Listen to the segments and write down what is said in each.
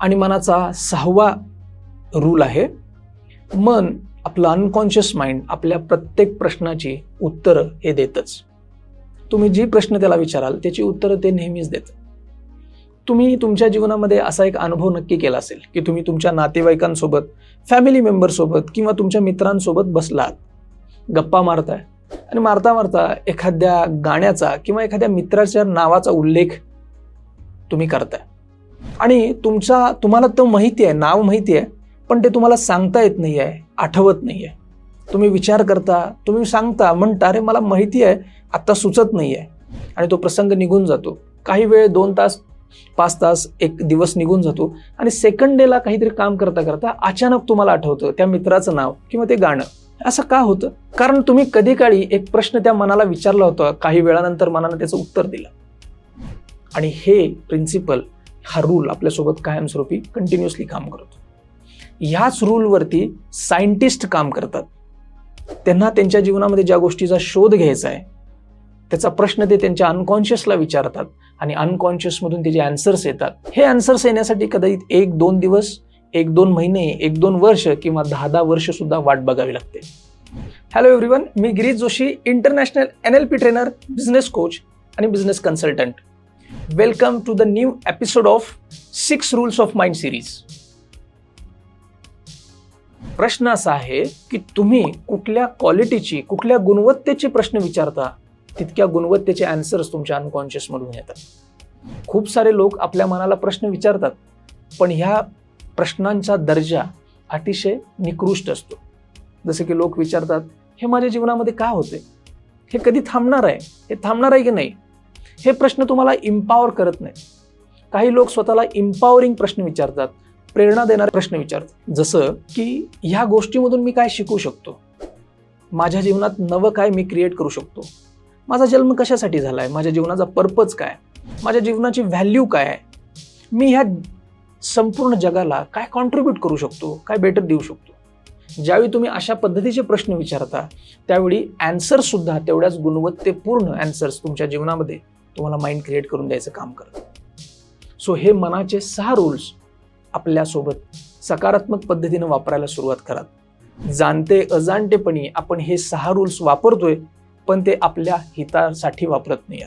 आणि मनाचा सहावा रूल आहे मन आपलं अनकॉन्शियस माइंड आपल्या प्रत्येक प्रश्नाची उत्तरं हे देतच. तुम्ही जी प्रश्न त्याला विचाराल त्याची उत्तरं ते नेहमीच देतं. तुम्ही तुमच्या जीवनामध्ये असा एक अनुभव नक्की केला असेल की तुम्ही तुमच्या नातेवाईकांसोबत फॅमिली मेंबरसोबत किंवा तुमच्या मित्रांसोबत बसलात गप्पा मारताय आणि मारता मारता एखाद्या गाण्याचा किंवा एखाद्या मित्राच्या नावाचा उल्लेख तुम्ही करताय. आणि तुमचा तुम्हाला तो माहिती आहे नाव माहिती आहे पण ते तुम्हाला सांगता येत नाही आहे आठवत नाही आहे. तुम्ही विचार करता तुम्ही सांगता म्हणता अरे मला माहिती आहे आत्ता सुचत नाही आहे. आणि तो प्रसंग निघून जातो. काही वेळ दोन तास पाच तास एक दिवस निघून जातो. आणि सेकंड डेला काहीतरी काम करता करता अचानक तुम्हाला आठवतं त्या मित्राचं नाव किंवा ते गाणं. असं का होतं? कारण तुम्ही कधी काळी एक प्रश्न त्या मनाला विचारला होता काही वेळानंतर मनानं त्याचं उत्तर दिलं. आणि हे प्रिन्सिपल हा रूल आपल्यासोबत कायमस्वरूपी कंटिन्युअसली काम करतो. ह्याच रूलवरती सायंटिस्ट काम करतात. त्यांना त्यांच्या जीवनामध्ये ज्या गोष्टीचा शोध घ्यायचा आहे त्याचा प्रश्न ते त्यांच्या अनकॉन्शियसला विचारतात आणि अनकॉन्शियसमधून त्याचे अँसर्स येतात. हे अँसर्स येण्यासाठी कदाचित एक दोन दिवस एक दोन महिने एक दोन वर्ष किंवा दहा दहा वर्ष सुद्धा वाट बघावी लागते. हॅलो एव्हरीवन मी Girish Joshi international N L P trainer business coach आणि business consultant welcome to the new episode of six rules of mind series प्रश्न असा आहे की तुम्ही कुठल्या क्वालिटीची कुठल्या गुणवत्तेचे प्रश्न विचारता तितक्या गुणवत्तेचे अँसर्स तुमच्या अनकॉन्शियस मधून येतात. खूप सारे लोक आपल्या मनाला प्रश्न विचारतात पण ह्या प्रश्नांचा दर्जा अतिशय निकृष्ट असतो. जसे की लोक विचारतात हे माझ्या जीवनामध्ये का होते हे कधी थांबणार आहे? हे थांबणार आहे की नाही? हे प्रश्न तुम्हाला इम्पावर करत नाही काही लोक स्वतःला इम्पॉवरिंग प्रश्न विचारतात प्रेरणा देणारे प्रश्न विचारतात. जसं की ह्या गोष्टीमधून मी काय शिकू शकतो? माझ्या जीवनात नवं काय मी क्रिएट करू शकतो? माझा जन्म कशासाठी झाला आहे माझ्या जीवनाचा पर्पज काय? माझ्या जीवनाची व्हॅल्यू काय आहे? मी ह्या संपूर्ण जगाला काय कॉन्ट्रीब्यूट करू शकतो? काय बेटर देऊ शकतो? ज्यावेळी तुम्ही अशा पद्धतीचे प्रश्न विचारता त्यावेळी अँसर्स सुद्धा तेवढ्याच गुणवत्तेपूर्ण अँसर्स तुमच्या जीवनामध्ये तुम्हाला माइंड क्रिएट करून द्यायचं काम करतं. सो हे मनाचे सहा रूल्स आपल्यासोबत सकारात्मक पद्धतीनं वापरायला सुरुवात करा जाणते अजाणतेपणी आपण हे सहा रूल्स वापरतोय पण ते आपल्या हितासाठी वापरत नाही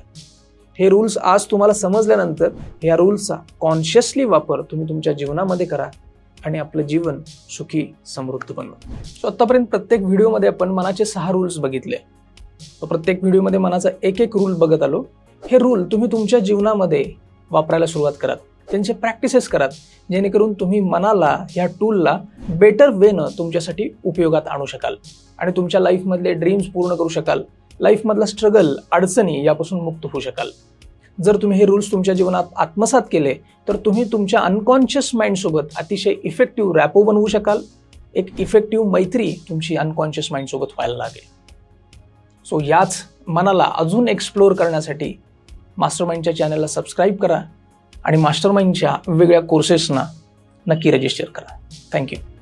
हे रूल्स आज तुम्हाला समजल्यानंतर या रूल्सचा कॉन्शियसली वापर तुम्ही तुमच्या जीवनामध्ये करा आणि आपलं जीवन सुखी समृद्ध बनवा. सो आत्तापर्यंत प्रत्येक व्हिडिओमध्ये आपण मनाचे सहा रूल्स बघितले. प्रत्येक व्हिडिओमध्ये मनाचा एक एक रूल बघत आलो. हे रूल तुम्ही तुमच्या जीवनामध्ये वापरायला सुरुवात करात त्यांचे प्रॅक्टिसेस करात जेणेकरून तुम्ही मनाला ह्या टूलला बेटर वेनं तुमच्यासाठी उपयोगात आणू शकाल. आणि तुमच्या लाईफमधले ड्रीम्स पूर्ण करू शकाल. लाईफमधला स्ट्रगल अडचणी यापासून मुक्त होऊ शकाल. जर तुम्ही हे रूल्स तुमच्या जीवनात आत्मसात केले तर तुम्ही तुमच्या अनकॉन्शियस माइंडसोबत अतिशय इफेक्टिव्ह रॅपो बनवू शकाल. एक इफेक्टिव्ह मैत्री तुमची अनकॉन्शियस माइंडसोबत व्हायला लागेल. सो याच मनाला अजून एक्सप्लोअर करण्यासाठी मास्टर माइंडच्या चॅनलला सबस्क्राईब करा आणि मास्टर माइंडच्या वेगवेगळ्या कोर्सेसना नक्की रजिस्टर करा. थँक्यू